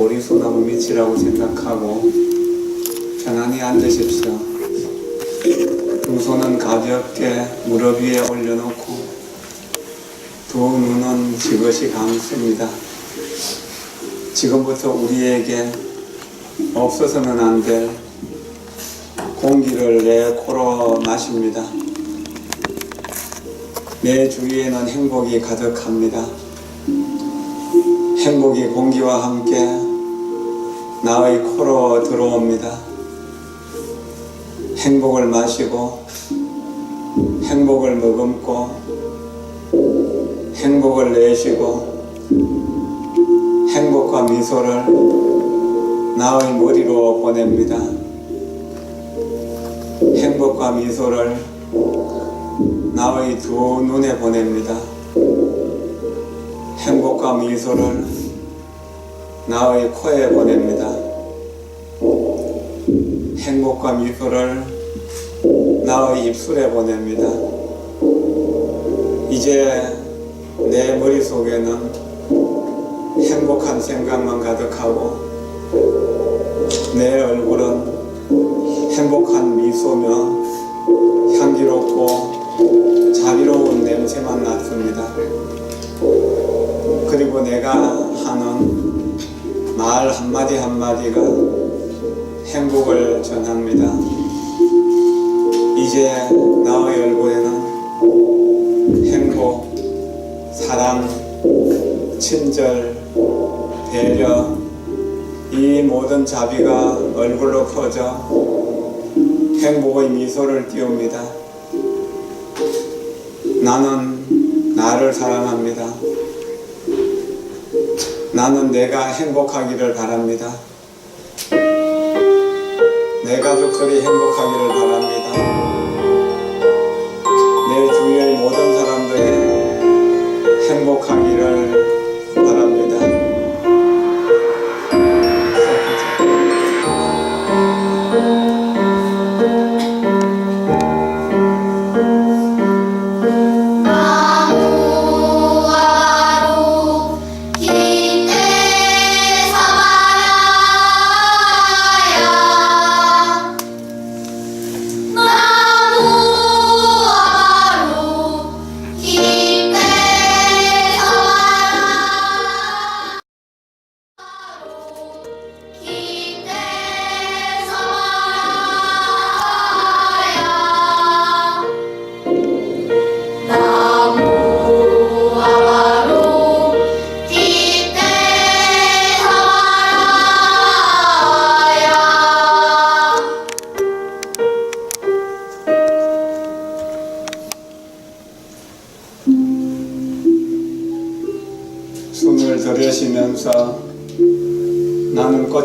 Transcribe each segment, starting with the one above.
보리소나무 밑이라고 생각하고 편안히 앉으십시오. 두 손은 가볍게 무릎 위에 올려놓고 두 눈은 지그시 감습니다. 지금부터 우리에게 없어서는 안 될 공기를 내 코로 마십니다. 내 주위에는 행복이 가득합니다. 행복이 공기와 함께 나의 코로 들어옵니다. 행복을 마시고 행복을 머금고 행복을 내쉬고 행복과 미소를 나의 머리로 보냅니다. 행복과 미소를 나의 두 눈에 보냅니다. 행복과 미소를 나의 코에 보냅니다. 행복과 미소를 나의 입술에 보냅니다. 이제 내 머릿속에는 행복한 생각만 가득하고 내 얼굴은 행복한 미소며 향기롭고 자비로운 냄새만 났습니다. 그리고 내가 하는 말 한마디 한마디가 행복을 전합니다. 이제 나의 얼굴에는 행복, 사랑, 친절, 배려, 이 모든 자비가 얼굴로 커져 행복의 미소를 띄웁니다. 나는 나를 사랑합니다. 나는 내가 행복하기를 바랍니다. 내 가족들이 행복하기를 바랍니다.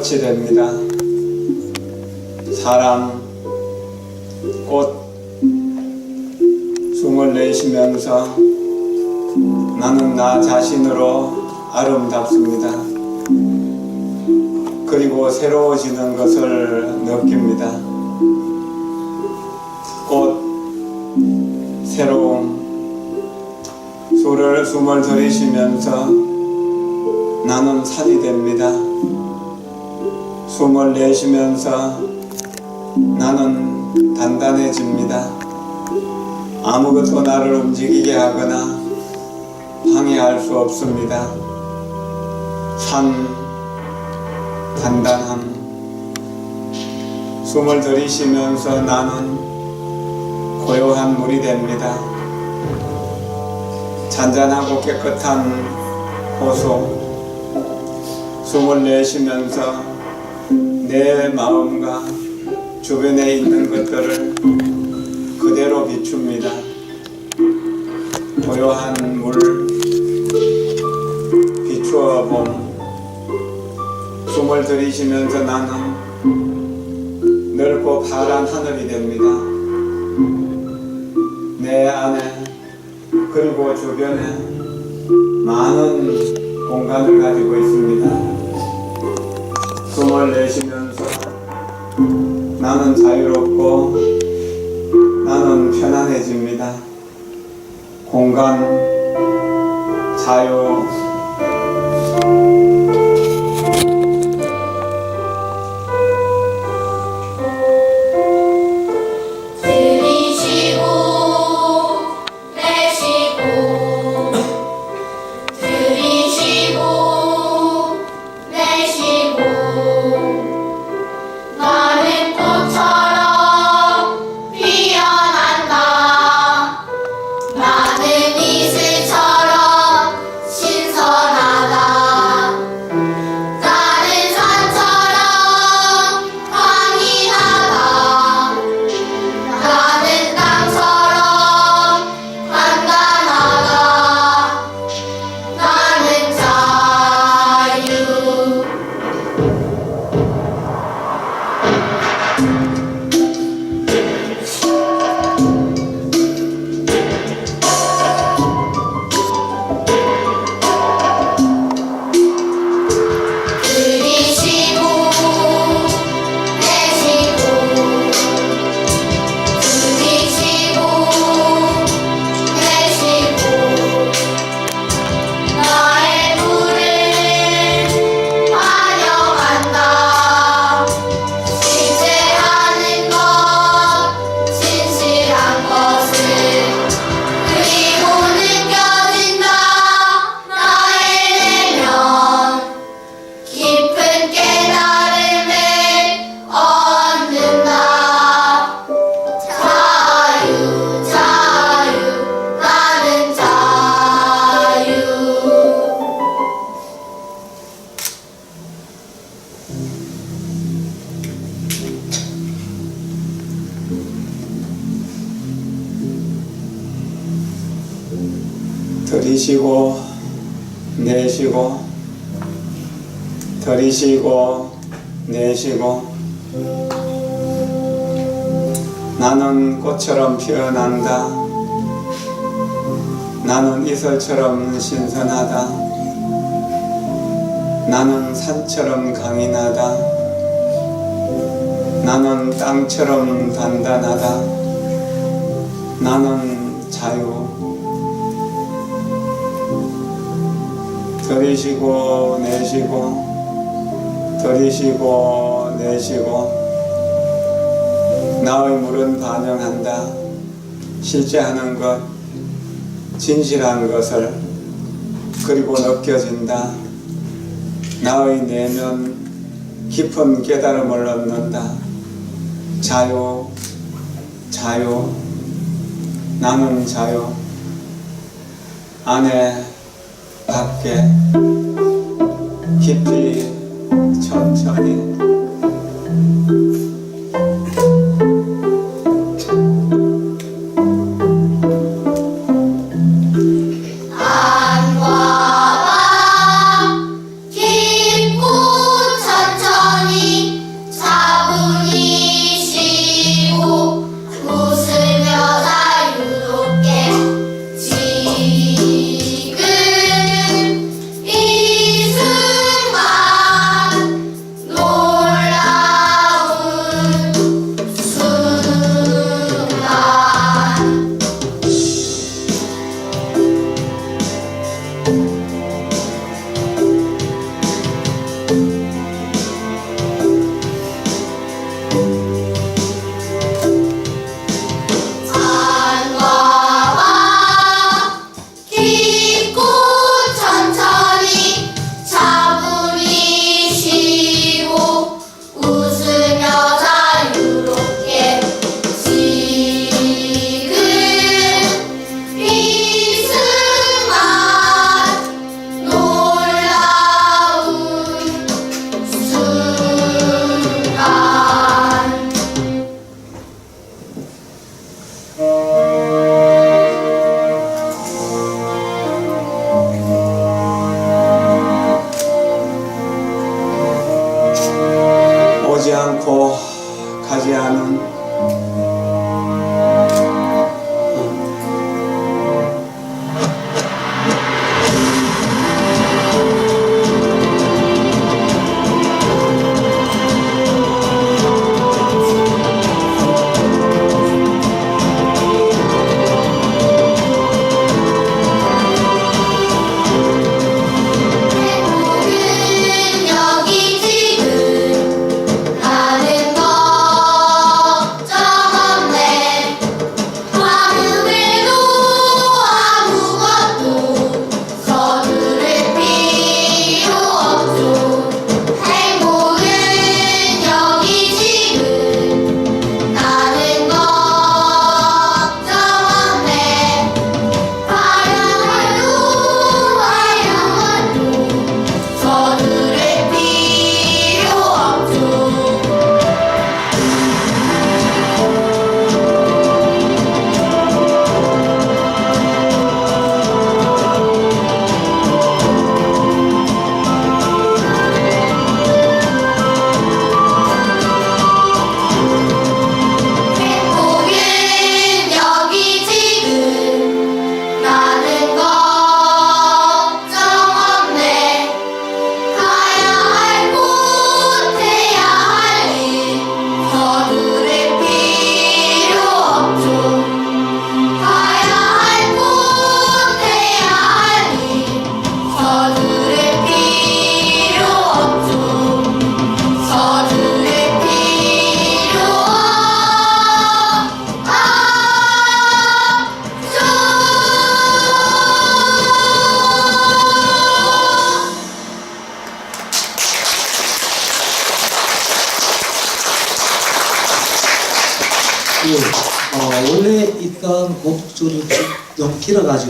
꽃이 됩니다. 사랑, 꽃, 숨을 내쉬면서 나는 나 자신으로 아름답습니다. 그리고 새로워지는 것을 느낍니다. 꽃, 새로움, 술을 숨을 들이쉬면서 나는 산이 됩니다. 숨을 내쉬면서 나는 단단해집니다. 아무것도 나를 움직이게 하거나 방해할 수 없습니다. 산, 단단함. 숨을 들이쉬면서 나는 고요한 물이 됩니다. 잔잔하고 깨끗한 호소 숨을 내쉬면서 내 마음과 주변에 있는 것들을 그대로 비춥니다. 고요한 물 비추어 봄 숨을 들이쉬면서 나는 넓고 파란 하늘이 됩니다. 내 안에 그리고 주변에 많은 공간을 가지고 있습니다. 숨을 내쉬면서 나는 자유롭고 나는 편안해집니다. 공간, 자유, 들이쉬고 내쉬고. 나는 꽃처럼 피어난다. 나는 이슬처럼 신선하다. 나는 산처럼 강인하다. 나는 땅처럼 단단하다. 나는 자유. 들이쉬고 내쉬고 들이쉬고 내쉬고 나의 물은 반영한다. 실제 하는 것 진실한 것을 그리고 느껴진다. 나의 내면 깊은 깨달음을 얻는다. 자유 자유 나는 자유 안에 밖에 깊이 천천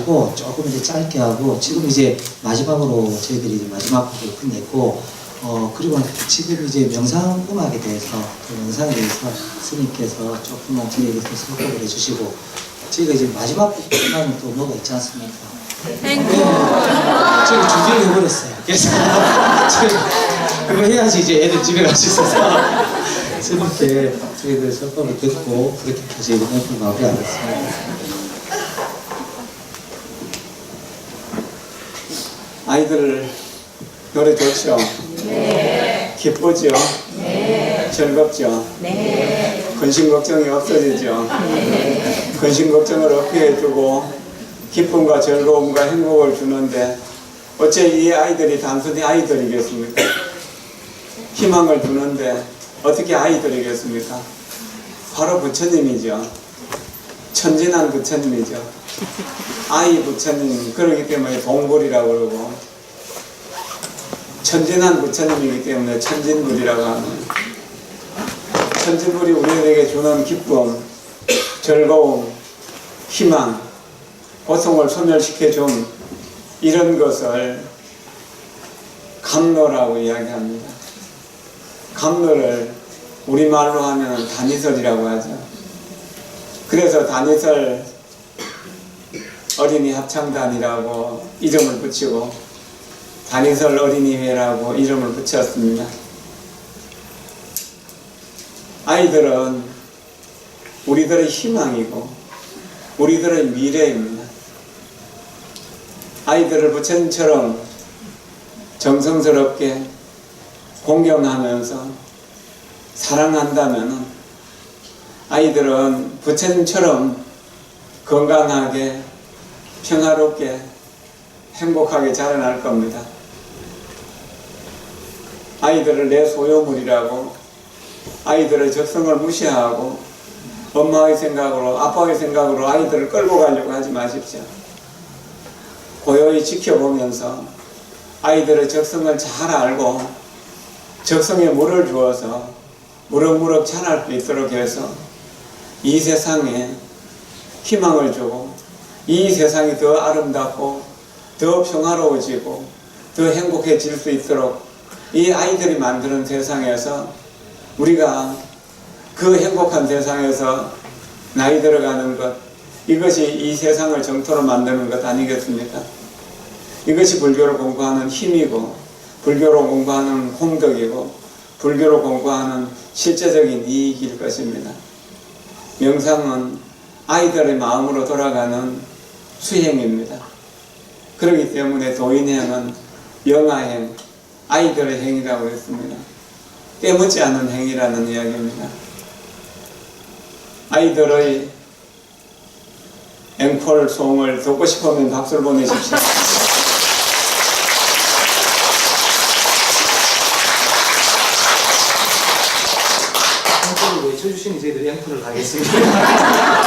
길어가지고 조금 이제 짧게 하고 지금 이제 마지막으로 저희들이 마지막 곡을 끝냈고 어 그리고 지금 이제 명상 음악에 대해서 그 명상에 대해서 스님께서 조금만 저희에게 설명을 해주시고 저희가 이제 마지막 곡 끝나면 또 뭐가 있지 않습니까? 저희 준비를 해버렸어요. 그래서 그거 해야지 이제 애들 집에 갈 수 있어서 새롭게 저희들 설법을 듣고 그렇게 이번 앵콜 마무리하겠습니다. 아이들 노래 좋죠? 네. 기쁘죠? 네. 즐겁죠? 네. 근심 걱정이 없어지죠? 네. 근심 걱정을 없게 해주고 기쁨과 즐거움과 행복을 주는데 어째 이 아이들이 단순히 아이들이겠습니까? 희망을 주는데 어떻게 아이들이겠습니까? 바로 부처님이죠. 천진한 부처님이죠. 아이 부처님 그러기 때문에 동불이라고 그러고 천진한 부처님이기 때문에 천진불이라고 하는 천진불이 우리에게 주는 기쁨, 즐거움, 희망, 고통을 소멸시켜 준 이런 것을 감로라고 이야기합니다. 감로를 우리말로 하면 다니설이라고 하죠. 그래서 다니설 어린이 합창단이라고 이름을 붙이고 다니설 어린이회라고 이름을 붙였습니다. 아이들은 우리들의 희망이고 우리들의 미래입니다. 아이들을 부처님처럼 정성스럽게 공경하면서 사랑한다면 아이들은 부처님처럼 건강하게 평화롭게 행복하게 자라날 겁니다. 아이들을 내 소유물이라고 아이들의 적성을 무시하고 엄마의 생각으로 아빠의 생각으로 아이들을 끌고 가려고 하지 마십시오. 고요히 지켜보면서 아이들의 적성을 잘 알고 적성에 물을 주어서 무럭무럭 자랄 수 있도록 해서 이 세상에 희망을 주고 이 세상이 더 아름답고 더 평화로워지고 더 행복해질 수 있도록 이 아이들이 만드는 세상에서 우리가 그 행복한 세상에서 나이 들어가는 것 이것이 이 세상을 정토로 만드는 것 아니겠습니까? 이것이 불교를 공부하는 힘이고 불교를 공부하는 공덕이고 불교를 공부하는 실제적인 이익일 것입니다. 명상은 아이들의 마음으로 돌아가는 수행입니다. 그렇기 때문에 도인행은 영아행, 아이들의 행이라고 했습니다. 때묻지 않은 행이라는 이야기입니다. 아이들의 앵콜 송을 듣고 싶으면 박수를 보내십시오. 앵콜을 외쳐주시니 저희들이 앵콜을 가겠습니다.